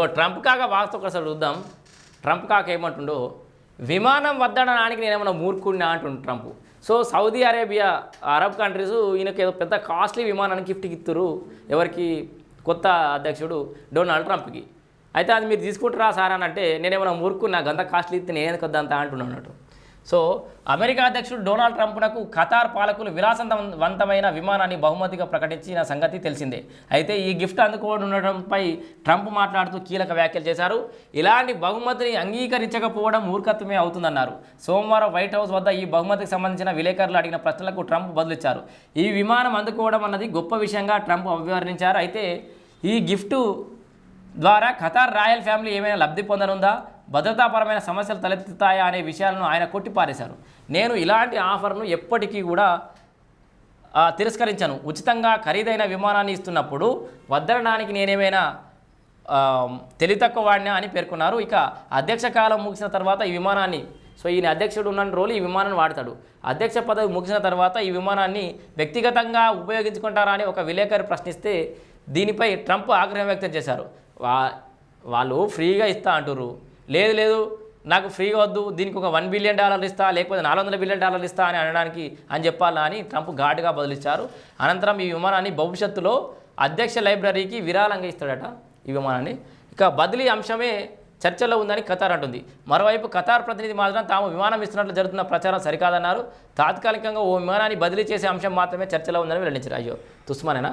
So Trump కాక వాస్తు ఒకసారి చూద్దాం. ట్రంప్ కాక ఏమంటుండో విమానం వద్దడానికి నేనేమన్నా మూర్ఖుడినా అంటుండు Trump. So Saudi Arabia Arab countries ఈయనకి ఏదో పెద్ద కాస్ట్లీ విమానాన్ని గిఫ్ట్ ఇస్తారు ఎవరికి కొత్త అధ్యక్షుడు డొనాల్డ్ ట్రంప్కి. అయితే అది మీరు తీసుకుంటారా సార్ అని అంటే నేనేమన్నా మూర్ఖున్నా గంత కాస్ట్లీ ఇస్తే నేను కొద్దంత అంటున్నాను అన్నట్టు. సో అమెరికా అధ్యక్షుడు డొనాల్డ్ ట్రంప్నకు ఖతార్ పాలకులు విలాసవంతమైన విమానాన్ని బహుమతిగా ప్రకటించిన సంగతి తెలిసిందే. అయితే ఈ గిఫ్ట్ అందుకోవడంపై ట్రంప్ మాట్లాడుతూ కీలక వ్యాఖ్యలు చేశారు. ఇలాంటి బహుమతిని అంగీకరించకపోవడం మూర్ఖత్వమే అవుతుందన్నారు. సోమవారం వైట్ హౌస్ వద్ద ఈ బహుమతికి సంబంధించిన విలేకరులు అడిగిన ప్రశ్నలకు ట్రంప్ బదులిచ్చారు. ఈ విమానం అందుకోవడం అన్నది గొప్ప విషయంగా ట్రంప్ అభివర్ణించారు. అయితే ఈ గిఫ్ట్ ద్వారా ఖతార్ రాయల్ ఫ్యామిలీ ఏమైనా లబ్ధి పొందనుందా? భద్రతాపరమైన సమస్యలు తలెత్తుతాయా అనే విషయాలను ఆయన కొట్టిపారేశారు. నేను ఇలాంటి ఆఫర్ను ఎప్పటికీ కూడా తిరస్కరించాను. ఉచితంగా ఖరీదైన విమానాన్ని ఇస్తున్నప్పుడు వద్దనడానికి నేనేమైనా తెలితక్కువ తెలివి తక్కువ వాడినా అని పేర్కొన్నారు. ఇక అధ్యక్ష కాలం ముగిసిన తర్వాత ఈ విమానాన్ని సో ఈయన అధ్యక్షుడు ఉన్న రోజులు ఈ విమానాన్ని వాడతాడు. అధ్యక్ష పదవి ముగిసిన తర్వాత ఈ విమానాన్ని వ్యక్తిగతంగా ఉపయోగించుకుంటారా అని ఒక విలేకరి ప్రశ్నిస్తే దీనిపై ట్రంప్ ఆగ్రహం వ్యక్తం చేశారు. వా వాళ్ళు ఫ్రీగా ఇస్తా అంటుర్రు. లేదు లేదు నాకు ఫ్రీగా వద్దు దీనికి ఒక వన్ బిలియన్ డాలర్లు ఇస్తా లేకపోతే నాలుగు వందల బిలియన్ డాలర్లు ఇస్తా అని అనడానికి అని చెప్పాలా అని ట్రంప్ ఘాటుగా బదులిచ్చారు. అనంతరం ఈ విమానాన్ని భవిష్యత్తులో అధ్యక్ష లైబ్రరీకి విరాళంగా ఇస్తాడట ఈ విమానాన్ని. ఇక బదిలీ అంశమే చర్చలో ఉందని ఖతార్ అంటుంది. మరోవైపు ఖతార్ ప్రతినిధి మాత్రం తాము విమానం ఇస్తున్నట్లు జరుగుతున్న ప్రచారం సరికాదన్నారు. తాత్కాలికంగా ఓ విమానాన్ని బదిలీ చేసే అంశం మాత్రమే చర్చలో ఉందని వెల్లడించారు. అయ్యో తుస్మానేనా?